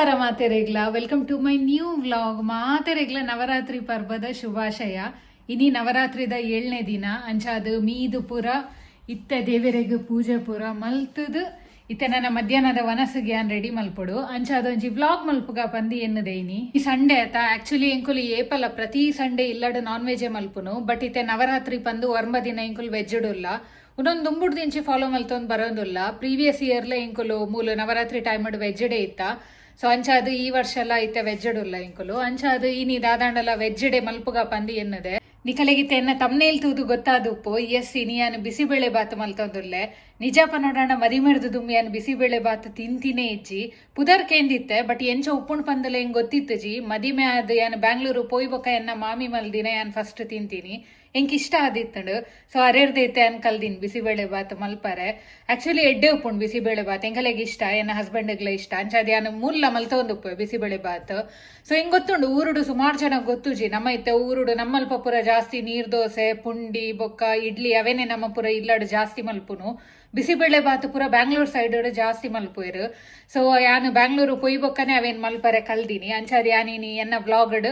ನಮಸ್ಕಾರ ಮಾತೆರೆಗ್ಲ welcome to my new vlog ಮಾತೆರೆಗ್ಲ Navratri ಪರ್ವದ ಶುಭಾಶಯ. ಇನಿ ನವರಾತ್ರಿದ ಏಳನೇ ದಿನ. ಅಂಚಾದ ಮೀದು ಪುರ ಇತ್ತ ದೇವರಿಗೆ ಪೂಜೆ ಪುರ ಮಲ್ತದು. ಇತ್ತೆ ನನ್ನ ಮಧ್ಯಾಹ್ನದ ವನಸಿಗೆ ಅನ್ ರೆಡಿ ಮಲ್ಪಡು. ಅಂಚಾದ ಒಂಜಿ ವ್ಲಾಗ್ ಮಲ್ಪುಗ ಪಂದಿ ಎನ್ನದೇನಿ ಈ ಸಂಡೇ ಆತ ಆಕ್ಚುಲಿ ಎಂಕುಲು ಏಪಲ ಪ್ರತಿ ಸಂಡೇ ಇಲ್ಲಡ್ ನಾನ್ ವೆಜ್ ಮಲ್ಪುನು. ಬಟ್ ಇತ್ತೆ ನವರಾತ್ರಿ ಪಂದು ವರ್ಮ ದಿನ ಎಂಕುಲು ವೆಜ್ ಉಲ್ಲ ಉನ್ನೊಂದು ದುಂಬುಡ್ ಫಾಲೋ ಮಲ್ತೊಂದು ಬರೋದಿಲ್ಲ. ಪ್ರೀವಿಯಸ್ ಇಯರ್ಲೆ ಇಂಕುಲು ಮೂಲ ನವರಾತ್ರಿ ಟೈಮ್ ವೆಜ್ ಡೇ ಇತ್ತ. ಸೊ ಅಂಚಾದು ಈ ವರ್ಷ ಎಲ್ಲ ಐತೆ ವೆಜ್ ಉಲ್ಲ ಇಂಕುಲು. ಅಂಚಾದು ಈ ನೀ ವೆಜ್ ಡೇ ಮಲ್ಪುಗ ಪಂದಿ ಎನ್ನದೆ. ನಿಕಲೆಗಿತ್ತೆ ಎನ್ನ ತಮ್ನೇಲ್ ತೂದು ಗೊತ್ತಾದುಪ್ಪು ಎಸ್ ಇನಿಯಾನು ಬಿಸಿಬೇಳೆ ಬಾತ್ ಮಲ್ತೊಂದುಲ್ಲೆ. ನಿಜಾಪ ನೋಡೋಣ ಮರಿಮೆರ್ದು ದುಮ್ಮಿಯಾನು ಬಿಸಿಬೇಳೆ ಬಾತ್ ತಿಂತಿನೇ ಇಜ್ಜಿ. ಪುದರ್ ಕೇಂದಿತ್ತೆ, ಬಟ್ ಎಂಚ ಉಪ್ಪುಣ್ ಪಂದಲ ಇಂಗ್ ಗೊತ್ತಿತ್ತು ಜಿ ಮದಿಮೆ ಅದು ಏನು ಬ್ಯಾಂಗ್ಳೂರು ಪೋಯ್ ಬೊಕ ಎನ್ನ ಮಾಮಿ ಮಲ್ದಿನ ಯಾನ್ ಫಸ್ಟ್ ತಿಂತೀನಿ. ಇಷ್ಟ ಆದಿತ್ತಂಡು. ಸೊ ಅರೆರ್ದೈತೆ ಅನ್ ಕಲ್ದಿನ್ ಬಿಸಿಬೇಳೆ ಬಾತ್ ಮಲ್ಪಾರೆ. ಆಕ್ಚುಲಿ ಎಡ್ಡೆ ಉಪ್ಪುಂಡು ಬಿಸಿಬೇಳೆ ಬಾತ್ ಎಂಕಲೆಗ್ ಇಷ್ಟ? ಎನ್ನ ಹಸ್ಬೆಂಡ್ಗ್ಲ ಇಷ್ಟ? ಅಂಚಾದ ಯಾನ್ ಮೂಲ ಮಲ್ತೊಂದುಪ್ಪು ಬಿಸಿಬೇಳೆ ಬಾತ್ ಸೊ ಹಿಂಗ್ ಗೊತ್ತುಂಡು, ಊರುಡು ಸುಮಾರು ಜನ ಗೊತ್ತು ಜಿ. ನಮ್ಮ ಇತ್ತೆ ಊರುಡು ನಮ್ಮಲ್ಪ ಪುರ ಜಾಸ್ತಿ ನೀರ್ ದೋಸೆ, ಪುಂಡಿ, ಬೊಕ್ಕ, ಇಡ್ಲಿ ಅವೇನೆ ನಮ್ಮ ಪುರ ಇಲ್ಲಡ್ ಜಾಸ್ತಿ ಮಲ್ಪುನು. ಬಿಸಿಬೇಳೆ ಬಾತ್ ಪುರ ಬ್ಯಾಂಗ್ಳೂರ್ ಸೈಡ್ ಜಾಸ್ತಿ ಮಲ್ಪುಯರು ಸೊ ಯಾನು ಬ್ಯಾಂಗ್ಳೂರು ಪೊಯ್ ಬೊಕ್ಕನೆ ಅವೇನ್ ಮಲ್ಪರೆ ಕಲ್ದಿನಿ. ಅಂಚಾದ ಯಾನಿನಿ ಎನ್ನ ವ್ಲಾಗಡ್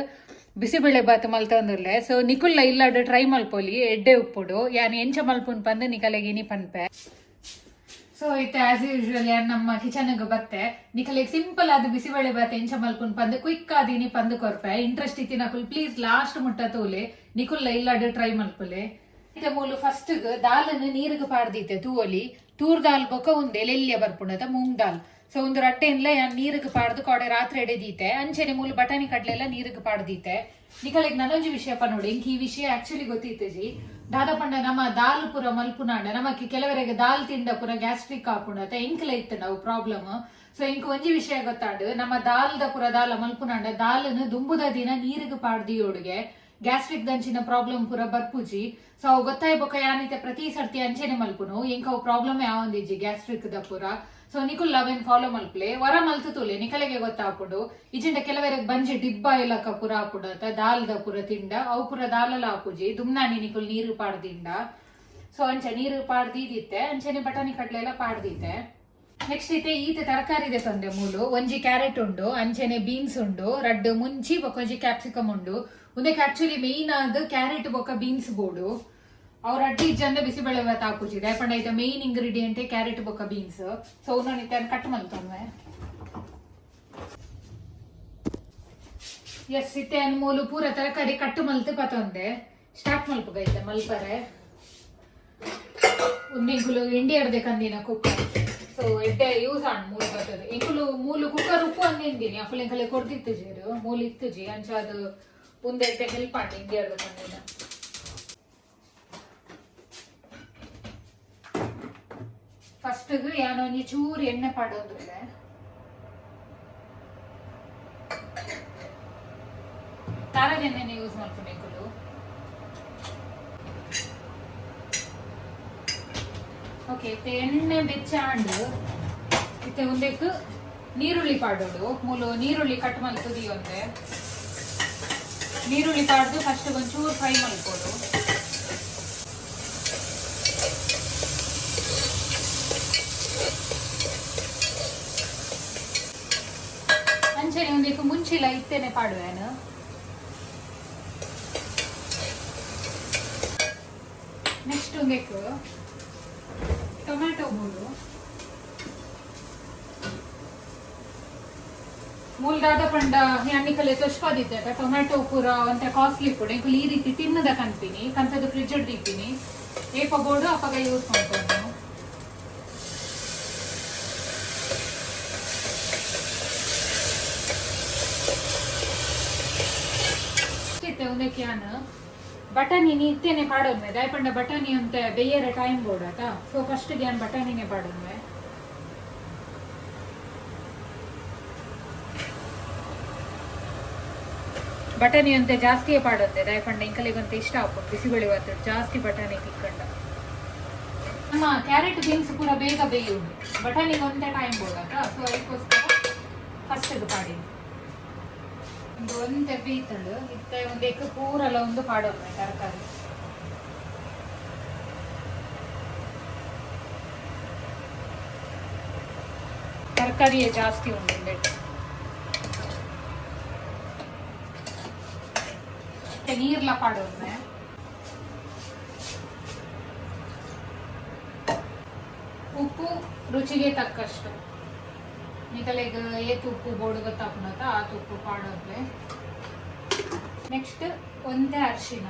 ಬಿಸಿಬೇಳೆ ಬಾತ್ ಮಲ್ತೊಂದುಲ್ಲೆ ಸೊ ನಿಕುಲ್ಲ ಇಲ್ಲಡ್ ಟ್ರೈ ಮಲ್ಪೊಲಿ ಎಡ್ಡೆ ಉಪ್ಪುಡು. ಯಾನ್ ಎಂಚ ಮಲ್ಪುನ್ ಪಂದ್ ನಿಕಲೆಗಿನಿ ಪನ್ಪೆ. ಸೊ ಇತ್ತೆ ಆಸ್ ಯೂಶುವಲ್ ಯಾನ್ ನಮ್ಮ ಕಿಚನ್ಗೆ ಬತ್ತೆ. ನಿಕಲೆಗೆ ಸಿಂಪಲ್ ಆದ ಬಿಸಿಬೇಳೆ ಬಾತ್ ಎಂಚ ಮಲ್ಪುನ್ ಪಂದ್ ಕ್ವಿಕ್ ಆದಿನಿ ಪಂದ್ ಕೊರ್ಪೆ. ಇಂಟ್ರೆಸ್ಟ್ ಇತ್ತಿ ನಕುಲ್ ಪ್ಲೀಸ್ ಲಾಸ್ಟ್ ಮುಟ್ಟ ತೋಲೆ. ನಿಕುಲ್ಲ ಇಲ್ಲಡ್ ಟ್ರೈ ಮಲ್ಪುಲೆ ಇತ್ತೆ ಮೂಲು ಫಸ್ಟ್ ದಾಲ್ ನೀರಿಗೆ ಪಾಡ್ದಿತ್ತೆ, ತೂವಲಿ. ತೂರ್ ದಾಲ್ ಬೊಕ ಉಂದೆ ಲೆಲ್ಯ ಬರ್ಪುಣದ ಮೂಂಗ್ ದಾಲ್. ಸೊ ಒಂದು ರಟ್ಟೆನ್ಲ ಯಾನ್ ನೀರಿಗೆ ಪಾಡ್ದು ಕೊಡೆ ರಾತ್ರಿ ಎಡೆದೀತೆ ಅಂಚೆನೆ ಮೂಲು ಬಟಾಣಿ ಕಡ್ಲೆಲ್ಲ ನೀರಿಗೆ ಪಾಡ್ದೀತೆ ನಿಕಲೆಗ್ ನನೊಂಜಿ ವಿಷಯ ನೋಡಿ ಇಂಕ್ ಈ ವಿಷಯ ಆಕ್ಚುಲಿ ಗೊತ್ತಿತ್ತೆ ಜಿ ದಾದಪಂಡ ನಮ್ಮ ದಾಲ್ ಪುರ ಮಲ್ಪುನಾಂಡ ನಮಕ್ ಕೆಲವರೆಗೆ ದಾಲ್ ತಿಂಡ ಪುರ ಗ್ಯಾಸ್ಟ್ರಿಕ್ ಆಪುಂಡತ ಎಂಕ್ಲ ಇತ್ತು ನಾವು ಪ್ರಾಬ್ಲಮ್ ಸೊ ಇಂಕ್ ಒಂಜಿ ವಿಷಯ ಗೊತ್ತಾಂಡು ನಮ್ಮ ದಾಲ್ದ ಪುರ ದಾಲ ಮಲ್ಪುನಾಂಡ ದಾಲನ್ ದುಂಬುದ ದಿನ ನೀರಿಗೆ ಪಾಡ್ದಿಯೋಡುಗೆ ಗ್ಯಾಸ್ಟ್ರಿಕ್ ದಂಚಿನ ಪ್ರಾಬ್ಲಮ್ ಪೂರ ಬರ್ಪುಜಿ. ಸೊ ಅವು ಗೊತ್ತಾಯ್ ಬೊಕ ಯಾನಿತೆ ಪ್ರತಿ ಸರ್ತಿ ಅಂಚೆನೆ ಮಲ್ಪುನು. ಎಂಕ ಅವು ಪ್ರಾಬ್ಲಮ್ ಯಾವೊಂದಿಜ್ಜಿ ಗ್ಯಾಸ್ಟ್ರಿಕ್ ದ ಪೂರ. ಸೊ ನಿಕುಲ್ ಅವೇನ್ ಫಾಲೋ ಮಲ್ಪ್ಲೆ? ವರ ಮಲ್ತುತುಲೆ ನಿಕಲೆಗೆ ಗೊತ್ತಾಪುಡು. ಇಜಿಂಡ ಕೆಲವರಿಗೆ ಬಂಜಿ ಡಿಬ್ಬ ಇಲಕ ಪುರ ಆಪುಡತ ದಾಲ್ದ ಪುರ ತಿಂಡ, ಅವು ಪುರ ದಾಲಲ ಆಪುಜಿ. ದುಮ್ನಾನಿ ನಿಕುಲ್ ನೀರು ಪಾಡ್ದಿಂಡ. ಸೊ ಅಂಚೆ ನೀರು ಪಾಡ್ದಿದ್ದಿತ್ತೆ ಅಂಚೆನೆ ಬಟಾಣಿ ಕಡ್ಲೆ ಎಲ್ಲ ಪಾಡ್ದಿತ್ತೆ ನೆಕ್ಸ್ಟ್ ಐತೆ ಈತ ತರಕಾರಿ ತಂದೆ ಮೂಲು. ಒಂಜಿ ಕ್ಯಾರೆಟ್ ಉಂಡು, ಅಂಚೆನೆ ಬೀನ್ಸ್ ಉಂಡು, ರಡ್ಡ್, ಮುಂಚಿ ಬೊಕ ಒಂಜಿ ಕ್ಯಾಪ್ಸಿಕಮ್ ಉಂಡು. ಉಂದಕ್ಕೆ ಆಕ್ಚುಲಿ ಮೇಯ್ನ್ ಆದ ಕ್ಯಾರೆಟ್ ಬೊಕ್ಕ ಬೀನ್ಸ್ ಬೋಡು ಅವ್ರ ಅಡ್ಡಿ ಜನ ಬಿಸಿಬೇಳೆ ಭಾತ್ ಹಾಕುಜಿ ಪಂಡ ಐತೆ ಮೇಯ್ನ್ ಇಂಗ್ರೀಡಿಯಂಟ್ ಕ್ಯಾರೆಟ್ ಬೊಕ್ಕ ಬೀನ್ಸ್ ಸೊ ನಾನು ಇತ್ತ ಕಟ್ ಮಲ್ತೊಂವೆ ಎಸ್ ಇತ್ತೆ ಅನ್ಮೂಲು ಪೂರ ತರಕಾರಿ ಕಟ್ ಮಲ್ತು ಪತೊಂದೆ ಸ್ಟಾರ್ಟ್ ಮಲ್ಪಗೈತೆ ಮಲ್ಪರೆ. ಎಂಡಿ ಅಡ್ದೆ ಕಂದಿನ ಕುಕ್ಕರ್ ಸೊ ಎಡ್ಡೆ ಯೂಸ್ ಆಣ್ ಮೂಲು ಬರ್ತದೆ. ಇಂಕುಲು ಮೂಲು ಕುಕ್ಕರ್ ಉಪ್ಪು ಅಂದಿಂದಿನಿ ಅಪ್ಪಲ ಇಂಕಲೆ ಕೊಡ್ತಿತ್ತು ಜೀರು. ಮೂಲು ಇತ್ತು ಜಿ. ಅಂಚ ಅದು ಮುಂದೆ ಹೆಲ್ಪ್ ಮಾಡಿ, ಹಿಂಗೆ ಫಸ್ಟ್ ಏನೋ ಒಂಜಿ ಚೂರು ಎಣ್ಣೆ ಪಾಡೋದ್ರೆ ತಾರದ ಎಣ್ಣೆನೆ ಯೂಸ್ ಮಾಡ್ಕೋಬೇಕು ಓಕೆ ಇತ್ತೆ ಎಣ್ಣೆ ಬೆಚ್ಚಾಂಡು ಇತ್ತೆ ಒಂದಕ್ಕೆ ನೀರುಳ್ಳಿ ಪಾಡೋಡು ಮೂಲು ನೀರುಳ್ಳಿ ಕಟ್ ಮಾಡಿ ಒಂದೆ ನೀರುಳ್ಳಿ ಪಾಡ್ದು ಫಸ್ಟ್ ಒಂಚೂರು ಫ್ರೈ ಮಾಡ್ಕೊಡು ಅಂಚನೆ ಒಂದಕ್ಕೆ ಮುಂಚಿಲ ಇತ್ತೇನೆ ಪಾಡುವೆನು ನೆಕ್ಸ್ಟ್ ಒಂದಕ್ಕೆ ಟೊಮ್ಯಾಟೊ ಮೂಲು ಮೂಲ್ದಾದ ಪಂಡ ಯಾನಿಕಲೆ ತೊಷ್ಪಾದಿತ್ತೆ ಟೊಮ್ಯಾಟೊ ಪೂರ ಅಂತ ಕಾಸ್ಟ್ಲಿ ಪುಡ. ಇಂಕುಲು ಈ ರೀತಿ ತಿನ್ನದ ಕಂತೀನಿ. ಕಂತದ ಫ್ರಿಜ್ ಇದ್ದೀನಿ. ಏಪ ಬೋರ್ಡು ಅಪ್ಪಾಗ ಯೂಸ್ ಮಾಡ್ಕೊಂಡು. ಒಂದೇ ಕ್ಯಾನ್ ಯಾನು ಬಟಾಣಿ ಇತ್ತೇನೆ ಪಾಡೋದ್ಮೆ ದಯಪಂಡ ಬಟಾಣಿ ಅಂತ ಬೇಯರ ಟೈಮ್ ಬೋಡಾತ ಸೊ ಫಸ್ಟ್ ಯಾನ್ ಬಟಾಣಿನೇ ಪಾಡೋನ್ವೆ ಬಟಾಣಿ ಅಂತ ಜಾಸ್ತಿಯೇ ಪಾಡುತ್ತೆ. ದಯಪಂಡ ಇಂಕಲಿಗಂತ ಇಷ್ಟ ಆಗ್ಬೋದು ಬಿಸಿಬೇಳೆ ಹೊತ್ತು ಜಾಸ್ತಿ ಬಟಾಣಿ ತಿಕ್ಕಂಡ ನಮ್ಮ ಕ್ಯಾರೆಟ್ ಬೀನ್ಸ್ ಪೂರ ಬೇಗ ಬೇಯುವುದು. ಬಟಾಣಿಗೆ ಒಂದೇ ಟೈಮ್ ಬೋಡಾತ ಸೊ ಅದಕ್ಕೋಸ್ಕರ ಫಸ್ಟ್ ಅದು ಪಾಡಿ. ಒಂದು ಒಂದೇ ಬೀತಳು. ಇತ್ತ ಒಂದು ಎಕ್ ಪೂರಲ್ಲ ಒಂದು ಪಾಡೋದು ತರಕಾರಿ. ತರಕಾರಿಯೇ ಜಾಸ್ತಿ ಉಂಟು ಮತ್ತೆ ನೀರ್ಲ ಪಾಡೋದ್ರೆ? ಉಪ್ಪು ರುಚಿಗೆ ತಕ್ಕಷ್ಟು. ನಿಕಲೆಗ್ ಏತ್ ಉಪ್ಪು ಬೋಡುಗ ಗೊತ್ತಾಪುನತ ಆ ತುಪ್ಪು ಪಾಡೋದ್ರೆ. ನೆಕ್ಸ್ಟ್ ಒಂದೇ ಅರಿಶಿನ.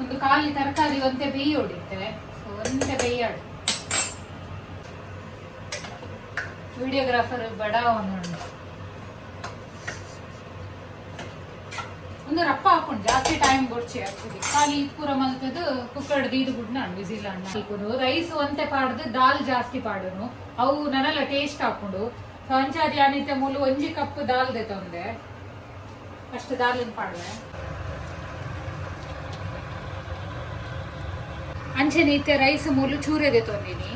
ಒಂದು ಖಾಲಿ ತರಕಾರಿ, ಒಂದೇ ಬೇಯಿ ಹೊಡಿತೇವೆ ಸೊ ಒಂದೇ ಬೇಯಾಡು ವಿಡಿಯೋಗ್ರಾಫರ್ ಬಡ ಒಂದು ರಪ್ಪ ಹಾಕೊಂಡು ಜಾಸ್ತಿ ಟೈಮ್ ಕೊಡ್ಚಿ ಆಗ್ತದೆ ಖಾಲಿ ಇದ್ ಪೂರ ಮಲ್ತದು ಕುಕ್ಕರ್ಡ್ ದೀದು ಗುಡ್ನ ನಾನು ವಿಸಿಲ್ ಅಣ್ಣ ರೈಸ್ ಒಂತೆ ಪಾಡ್ದು, ದಾಲ್ ಜಾಸ್ತಿ ಪಾಡನು. ಅವು ನನ್ನೆಲ್ಲ ಟೇಸ್ಟ್ ಹಾಕೊಂಡು ಸಂಚಾರಿ ಅನಿತ ಮೂಲ ಒಂಜಿ ಕಪ್ ದಾಲ್ ತಂದೆ ಅಷ್ಟು ದಾಲಿನ ಪಾಡುವೆ? ಅಂಚೆ ನೀತೆ ರೈಸ್ ಮೂಲು ಚೂರೆದೆ ತೊಂದಿನಿ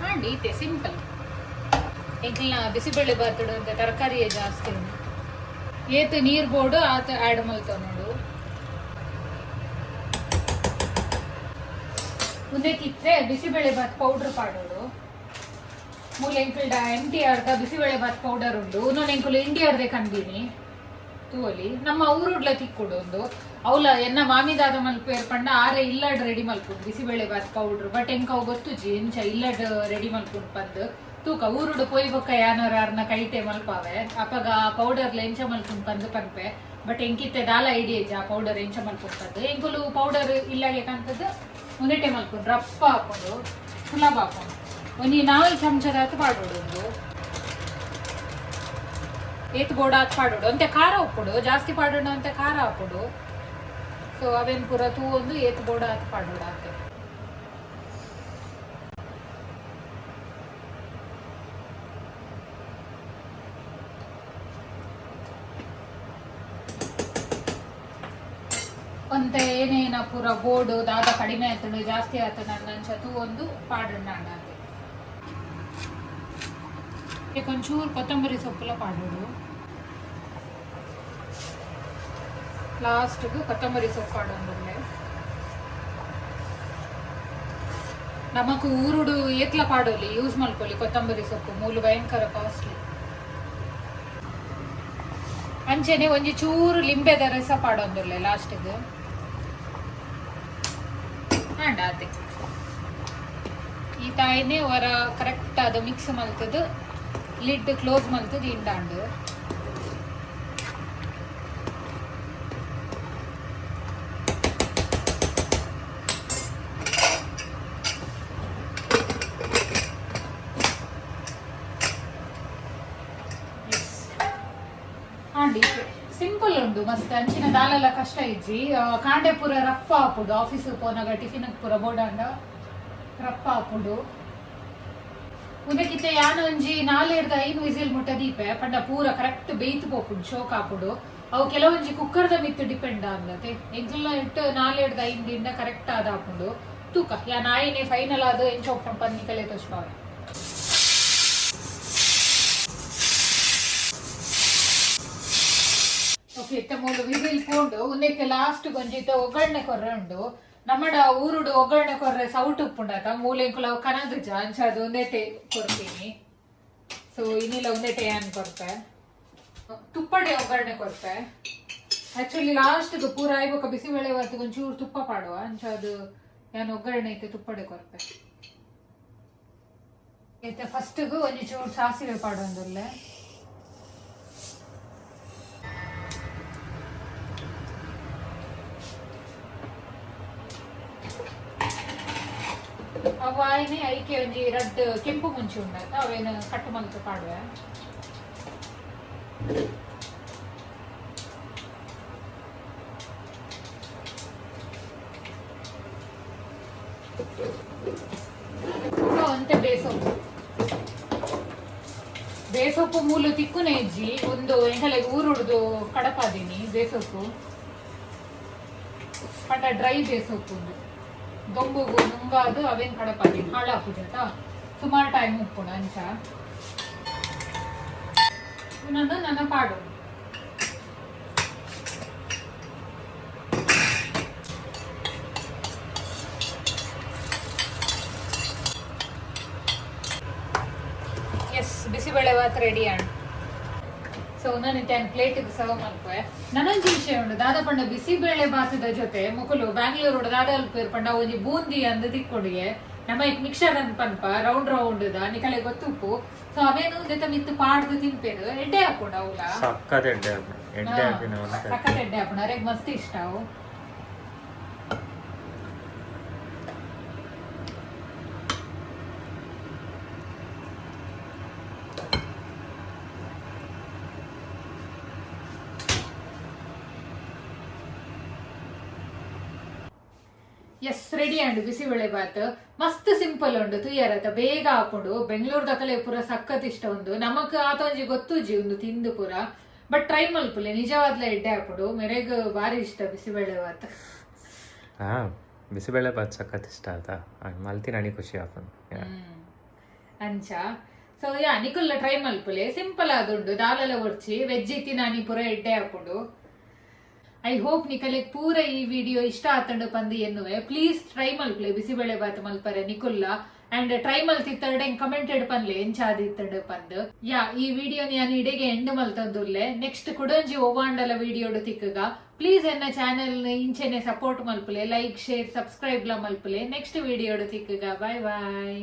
ಹಾ ಈತೆ ಸಿಂಪಲ್ ಎಂಕಲ್ನ ಬಿಸಿಬೇಳೆ ಬಾತ್ ಅಂತ ತರಕಾರಿಯೇ ಜಾಸ್ತಿ ಉಂಟು. ಏತು ನೀರ್ ಬೋರ್ಡು ಆತ ಆಡ್ ಮಲ್ತಾವ ನೋಡು. ಮುಂದೆ ಬಿಸಿಬೇಳೆ ಬಾತ್ ಪೌಡರ್ ಪಾಡೋಡು. ಮೂಲ ಎಂಕಲ್ಡ ಎಂಟಿ ಬಿಸಿಬೇಳೆ ಬಾತ್ ಪೌಡರ್ ಉಂಡು. ಇನ್ನೊಂದು ಎಂಕುಲು ಇಂಡಿ ಆಡ್ದೆ ಕಂದೀನಿ ತೂವಲಿ ನಮ್ಮ ಊರುಡ್ಲ ತಿಕ್ಕೊಡು ಒಂದು. ಅವಲ ಎನ್ನ ಮಾಮಿದಾದ ಮಲ್ಪೇರ್ ಪಂಡ ಆರೆ ಇಲ್ಲಡ್ ರೆಡಿ ಮಲ್ಪುಂಡು ಬಿಸಿಬೇಳೆ ಬಾತ್ ಪೌಡರ್ ಬಟ್ ಎಂಕ ಅವು ಗೊತ್ತುಜಿ ಇಂಚ ಇಲ್ಲಡ್ ರೆಡಿ ಮಲ್ಪುಂಡು ಪಂದ್. ತೂಕ ಊರುಡು ಪೊಯ್ ಬೊಕ್ಕ ಯಾನೋರ ಅರ್ನ ಕೈತೆ ಮಲ್ಪಾವೆ. ಅಪಗ ಪೌಡರ್ ಎಂಚ ಮಲ್ಪುಂಡು ಪಂದ್ ಪನ್ಪೆ. ಬಟ್ ಎಂಕಿತ್ತೆ ದಾಲ ಐಡಿಯೇಜ್ ಆ ಪೌಡರ್ ಎಂಚ ಮಲ್ಪುಂಡು ಎಂಕುಲು ಪೌಡರ್ ಇಲ್ಲಾಗೆ ಕಂತದ್ದು ಮುನೆಟೆ ಮಲ್ಪುಂಡು ರಪ್ಪ ಹಾಕೊಂಡು ಸುಲಭ ಹಾಕೊಂಡು ಒಂಜಿ ನಾಲ್ಕು ಚಮಚದ ಹತ್ತು ಪಾಡೋಡು ಒಂದು. ಏತ್ ಬೋಡ ಹಾಕಿ ಪಾಡೋಡು ಅಂತೆ ಖಾರ ಉಪ್ಪುಡು, ಜಾಸ್ತಿ ಪಾಡೋಣ ಅಂತೆ ಖಾರ ಹಾಕೋಡು ಸೊ ಅವೇನ್ ಪೂರ ತೂ ಒಂದು ಏತ್ ಬೋಡ ಹಾಕಿ ಪಾಡೋಡು ಆತೆ. ಒಂತೆ ಏನೇನ ಪೂರ ಬೋರ್ಡು ದಾದ ಕಡಿಮೆ ಆಯ್ತು ಜಾಸ್ತಿ ಆಯ್ತು ಅಂಚ ಅನ್ಸತ್ತು ಒಂದು ಪಾಡ್ರ ಈಗ ಒಂಚೂರು ಕೊತ್ತಂಬರಿ ಸೊಪ್ಪುಲ ಪಾಡೋಡು ಲಾಸ್ಟ್ಗೂ ಕೊತ್ತಂಬರಿ ಸೊಪ್ಪು ಪಾಡೊಂದುಲ್ಲೆ ನಮಕ್ ಊರುಡು ಏತ್ಲ ಪಾಡೋಲಿ ಯೂಸ್ ಮಾಡ್ಕೊಳ್ಳಿ ಕೊತ್ತಂಬರಿ ಸೊಪ್ಪು, ಮೂಲ ಭಯಂಕರ ಕಾಸ್ಟ್ಲಿ ಅಂಚೆನೆ ಒಂಜಿ ಚೂರು ಲಿಂಬೆದ ರಸ ಪಾಡೊಂದುಲ್ಲೆ ಲಾಸ್ಟ್ಗೆ ಆಂಡ ಆತೆ ಈ ತಾಯಿನೇ ವರ ಕರೆಕ್ಟ್ ಅದು ಮಿಕ್ಸ್ ಮಲ್ತದು ಲಿಡ್ ಕ್ಲೋಸ್ ಮಲ್ತದು ಇಂಡಾಂಡು ಹಾಂಡಿ ಸಿಂಪಲ್ ಉಂಡು ಮಸ್ತ್ ಅಂಚಿನ ದಾಲೆಲ್ಲ ಕಷ್ಟ ಇಜ್ಜಿ ಕಾಂಡೆ ಪೂರ ರಪ್ಪ ಹಾಪುಡು ಆಫೀಸ್ ಪೋನಾಗ ಟಿಫಿನ್ ಪೂರ ಬೋಡಾಂಡ ರಪ್ಪ ಹಾಪುಡು. ಉದಕ್ಕಿತ್ತೆ ಯಾನ ಒಂಜಿ ನಾಲೆಡ್ದ ಐನ್ ವಿಸಿಲ್ ಮುಟ್ಟ ದೀಪೆ, ಪಂಡ ಪೂರ ಕರೆಕ್ಟ್ ಬೇಯ್ತು ಪೋಪುಂಡು ಶೋಕ್ ಹಾಪುಡು. ಅವು ಕೆಲವೊಂಜಿ ಕುಕ್ಕರ್ದ ಮಿತ್ತು ಡಿಪೆಂಡ್ ಆಗ್ಲತೆ ಎಂಕ್ಲ ಇಟ್ಟು ನಾಲೆಡ್ದ ಐದಿಂದ ಕರೆಕ್ಟ್ ಆದ ಹಾಪುಡು. ತೂಕ, ಯಾ ನಾಯಿನೇ ಫೈನಲ್ ಆದ ಎಂಚೋಕ್ ಪಂಪನ್ ಪನ್ನಿಕಲೆ ತೋಚ್ಪಾವೆ ಇತ್ತ ಮೂಲು ವಿಸಿಲ್ ಪೋಂಡು ಉಂದಕ್ಕೆ ಲಾಸ್ಟ್ ಗೊಂಜಿತ ಒಗ್ಗರಣೆ ಕೊರ್ರೆ ಉಂಡು. ನಮ್ಮಡ ಊರುಡು ಒಗ್ಗರಣೆ ಕೊರ್ರೆ ಸೌಟ್ ಉಪ್ಪುಂಡತ ಮೂಲೆಂಕುಲ ಕನಗಜ ಅಂಚಾದು ಒಂದೇಟೆ ಕೊರ್ತೀನಿ ಸೊ ಇನ್ನಿಲ್ಲ ಒಂದೇಟೆ ಏನ್ ಕೊರ್ತೆ ತುಪ್ಪಡೆ ಒಗ್ಗರಣೆ ಕೊರ್ತೆ ಆಕ್ಚುಲಿ ಲಾಸ್ಟ್ ಪೂರ ಆಯ್ಬೇಕ ಬಿಸಿಬೇಳೆ ಹೊತ್ತು ಒಂಚೂರು ತುಪ್ಪ ಪಾಡುವ. ಅಂಚಾದು ಏನು ಒಗ್ಗರಣೆ ಐತೆ ತುಪ್ಪಡೆ ಕೊರ್ತೆ ಐತೆ ಫಸ್ಟ್ಗೂ ಒಂಜಿ ಚೂರು ಸಾಸಿವೆ ಪಾಡೊಂದುಲ್ಲೆ ಅವ ಐಕೆ ಒಂಜಿ ರಡ್ ಕೆಂಪು ಮುಂಚಿ ಉಂಡತ ಅವೇನು ಕಟ್ಟು ಮಲ್ತು ಪಾಡುವೆ ಅಂತೆ ಬೇಸೊಪ್ಪು. ಬೇಸೊಪ್ಪು ಮೂಲು ತಿಕ್ಕುನೆ ಇಜ್ಜಿ, ಒಂದು ಎಂಕಲೆ ಊರುಡ್ದು ಕಡಪಾದೀನಿ, ಬೇಸೊಪ್ಪು. ಪಟ ಡ್ರೈ ಬೇಸೊಪ್ಪು ದೊಂಬುಗು ನುಂಗಾದು ಅವೇನ್ ಕಡಪಾದೀನಿ ಹಾಳಾಪುಜತ ಸುಮಾರು ಟೈಮ್ ಉಪ್ಪುಣ ಅಂಚ. ಇನ್ನೊಂದು ನನ್ನ ಪಾಡು. ಎಸ್ ಬಿಸಿಬೇಳೆ ಭಾತ್ ರೆಡಿ ಅಣ್ಣ ಸೊ ಪ್ಲೇಟ್ ಪ್ಲೇಟಿಗೆ ಸರ್ವ್ ಮಾಡ್ಪೆ ನನಂಜಿ ವಿಷಯ ಉಂಡು ದಾದ ಪಂಡ ಬಿಸಿಬೇಳೆ ಬಾತದ ಜೊತೆ ಮುಕುಲು ಬ್ಯಾಂಗ್ಳೂರು ದಾದ ಅಲ್ಪೇರ್ ಪಂಡ ಒಂಜಿ ಬೂಂದಿ ಅಂದ್ ದಿಕ್ಕೊಡಿಗೆ ನಮ್ಮ ಮಿಕ್ಸರ್ ಅಂತ ಪನ್ಪ ರೌಂಡ್ ರೌಂಡ್ ದ ನಿಕಲೆ ಗೊತ್ತುಪ್ಪು ಸೊ ಅವೇನು ಜೊತೆ ಮಿತ್ತು ಪಾಡ್ದು ತಿನ್ಪೇರು. ಎಡ್ಡೆ ಹಾಕೊಂಡು ಅವಲ? ಸಕ್ಕತ್ ಎಡ್ಡೆ ಹಾಕ್ಬಿಡು. ಸಕ್ಕತ್ ಎಡ್ಡೆ ಹಾಕೊಂಡು ಅವ್ರಿಗೆ ಮಸ್ತ್ ಇಷ್ಟ ಅವು. ಎಸ್ ರೆಡಿ ಅಂಡು ಬಿಸಿಬೇಳೆ ಬಾತ್. ಮಸ್ತ್ ಸಿಂಪಲ್ ಉಂಡು ತುಯ್ಯರತ ಬೇಗ ಹಾಕೊಂಡು ಬೆಂಗಳೂರು ದಕಲೆ ಪೂರ ಸಖತ್ ಇಷ್ಟ ಉಂಡು ನಮಕ್ ಆತೊಂಜಿ ಗೊತ್ತುಜಿ ಒಂದು ತಿಂದು ಪೂರ. ಬಟ್ ಟ್ರೈ ಮಲ್ಪುಲೆ ನಿಜವಾದ್ಲ ಎಡ್ಡೆ ಹಾಕೊಂಡು ಮೆರೆಗ್ ಬಾರಿ ಇಷ್ಟ ಬಿಸಿಬೇಳೆ ಬಾತ್. ಹಾ ಬಿಸಿಬೇಳೆ ಬಾತ್ ಸಖತ್ ಇಷ್ಟ ಆಯ್ತಾ. ಮಲ್ತಿ ನಾನಿ ಖುಷಿ ಹಾಕೊಂಡು ಹ್ಮ್. ಅಂಚ. ಸೊ ಯಾ ನಿಕುಲ್ಲ ಟ್ರೈ ಮಲ್ಪುಲೆ ಸಿಂಪಲ್ ಆದುಂಡು ದಾಲೆಲ್ಲ ಒರ್ಚಿ ವೆಜ್ ಇತ್ತಿ ನಾನಿ ಪೂರ ಎಡ್ಡೆ ಹಾಕೊಂಡು. ಐ ಹೋಪ್ ನಿಕಲೆ ಪೂರ ಈ ವಿಡಿಯೋ ಇಷ್ಟ ಆತಂಡು ಪಂದು ಎನ್ನುವೆ ಪ್ಲೀಸ್ ಟ್ರೈ ಮಲ್ಪ್ಲೆ ಬಿಸಿಬೇಳೆ ಬಾತ್ ಮಲ್ಪರೆ ನಿಕುಲ್ಲ ಅಂಡ್ ಟ್ರೈ ಮಲ್ತಿತ್ತಡೆ ಕಮೆಂಟೆಡ್ ಪನ್ಲೆ ಎಂಚಾದಿತ್ತಂಡು ಪಂದ್ ಯಾ ಈ ವಿಡಿಯೋ ನಾನು ಇಡೆಗೆ ಎಂಡ್ ಮಲ್ತಂದುಲ್ಲೆ ನೆಕ್ಸ್ಟ್ ಕುಡಂಜಿ ಓವಾಂಡಲ ವಿಡಿಯೋಡು ತಿಕ್ಕಗ ಪ್ಲೀಸ್ ಎನ್ನ ಚಾನೆಲ್ ಇಂಚೆನೆ ಸಪೋರ್ಟ್ ಮಲ್ಪಲೆ ಲೈಕ್ ಶೇರ್ ಸಬ್ಸ್ಕ್ರೈಬ್ ಲ ಮಲ್ಪಲೆ ನೆಕ್ಸ್ಟ್ ವಿಡಿಯೋಡು ತಿಕ್ಕಗ ಬಾಯ್ ಬಾಯ್